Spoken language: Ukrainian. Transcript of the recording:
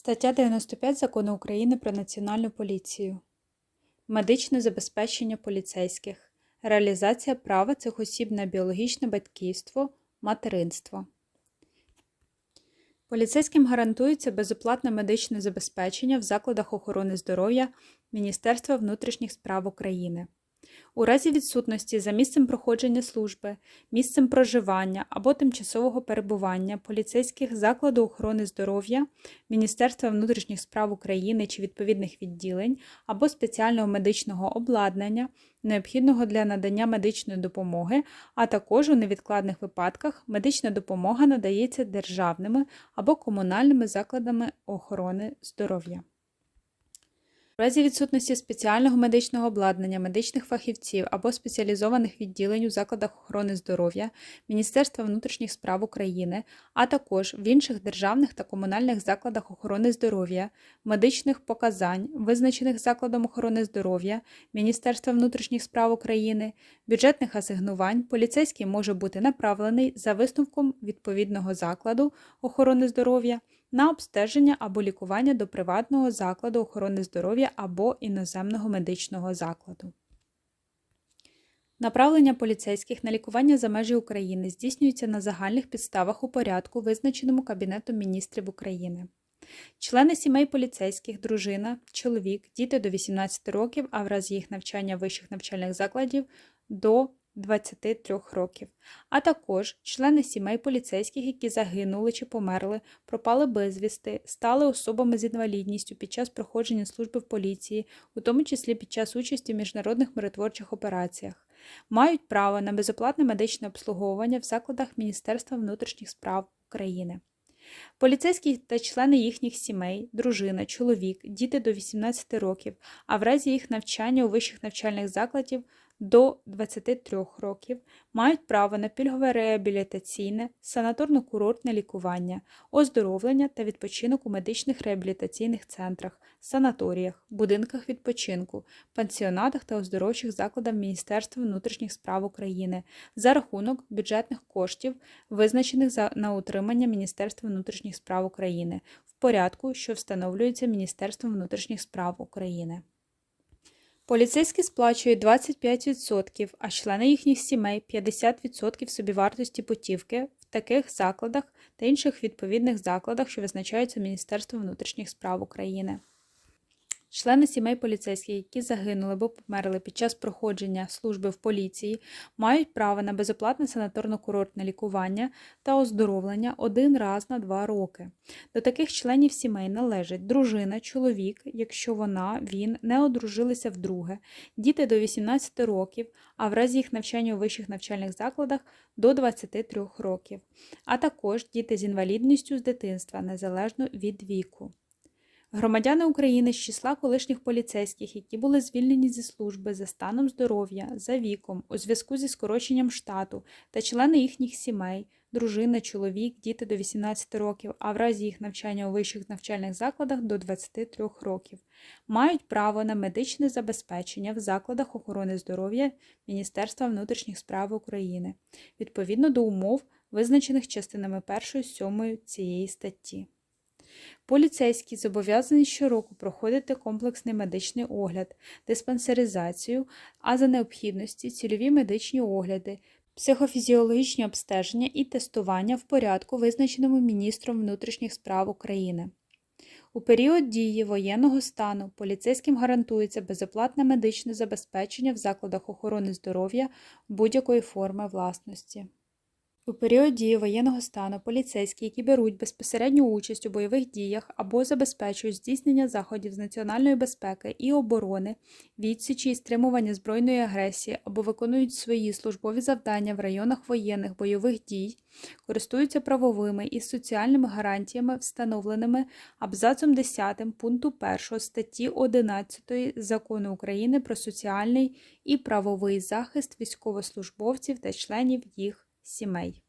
Стаття 95 Закону України про Національну поліцію. Медичне забезпечення поліцейських. Реалізація права цих осіб на біологічне батьківство, материнство. Поліцейським гарантується безоплатне медичне забезпечення в закладах охорони здоров'я Міністерства внутрішніх справ України. У разі відсутності за місцем проходження служби, місцем проживання або тимчасового перебування поліцейських закладу охорони здоров'я, Міністерства внутрішніх справ України чи відповідних відділень або спеціального медичного обладнання, необхідного для надання медичної допомоги, а також у невідкладних випадках медична допомога надається державними або комунальними закладами охорони здоров'я. У разі відсутності спеціального медичного обладнання, медичних фахівців або спеціалізованих відділень у закладах охорони здоров'я Міністерства внутрішніх справ України, а також в інших державних та комунальних закладах охорони здоров'я, медичних показань, визначених закладом охорони здоров'я Міністерства внутрішніх справ України, бюджетних асигнувань, поліцейський може бути направлений за висновком відповідного закладу охорони здоров'я на обстеження або лікування до приватного закладу охорони здоров'я або іноземного медичного закладу. Направлення поліцейських на лікування за межі України здійснюється на загальних підставах у порядку, визначеному Кабінетом міністрів України. Члени сімей поліцейських, дружина, чоловік, діти до 18 років, а в разі їх навчання вищих навчальних закладів до 23 років, а також члени сімей поліцейських, які загинули чи померли, пропали безвісти, стали особами з інвалідністю під час проходження служби в поліції, у тому числі під час участі в міжнародних миротворчих операціях, мають право на безоплатне медичне обслуговування в закладах Міністерства внутрішніх справ України. Поліцейські та члени їхніх сімей, дружина, чоловік, діти до 18 років, а в разі їх навчання у вищих навчальних закладів до 23 років мають право на пільгове реабілітаційне, санаторно-курортне лікування, оздоровлення та відпочинок у медичних реабілітаційних центрах, санаторіях, будинках відпочинку, пансіонатах та оздоровчих закладах Міністерства внутрішніх справ України за рахунок бюджетних коштів, визначених на утримання Міністерства внутрішніх справ України в порядку, що встановлюється Міністерством внутрішніх справ України. Поліцейські сплачують 25%, а члени їхніх сімей 50% собівартості путівки в таких закладах та інших відповідних закладах, що визначаються Міністерством внутрішніх справ України. Члени сімей поліцейських, які загинули або померли під час проходження служби в поліції, мають право на безоплатне санаторно-курортне лікування та оздоровлення один раз на два роки. До таких членів сімей належать дружина, чоловік, якщо вона, він не одружилися вдруге, діти до 18 років, а в разі їх навчання у вищих навчальних закладах до 23 років, а також діти з інвалідністю з дитинства незалежно від віку. Громадяни України з числа колишніх поліцейських, які були звільнені зі служби за станом здоров'я, за віком, у зв'язку зі скороченням штату та члени їхніх сімей, дружина, чоловік, діти до 18 років, а в разі їх навчання у вищих навчальних закладах до 23 років, мають право на медичне забезпечення в закладах охорони здоров'я Міністерства внутрішніх справ України відповідно до умов, визначених частинами 1 7 цієї статті. Поліцейські зобов'язані щороку проходити комплексний медичний огляд, диспансеризацію, а за необхідності цільові медичні огляди, психофізіологічні обстеження і тестування в порядку, визначеному міністром внутрішніх справ України. У період дії воєнного стану поліцейським гарантується безоплатне медичне забезпечення в закладах охорони здоров'я будь-якої форми власності. У період дії воєнного стану поліцейські, які беруть безпосередню участь у бойових діях або забезпечують здійснення заходів з національної безпеки і оборони, відсічі і стримування збройної агресії або виконують свої службові завдання в районах воєнних бойових дій, користуються правовими і соціальними гарантіями, встановленими абзацом 10 пункту 1 статті 11 закону України про соціальний і правовий захист військовослужбовців та членів їх сімей.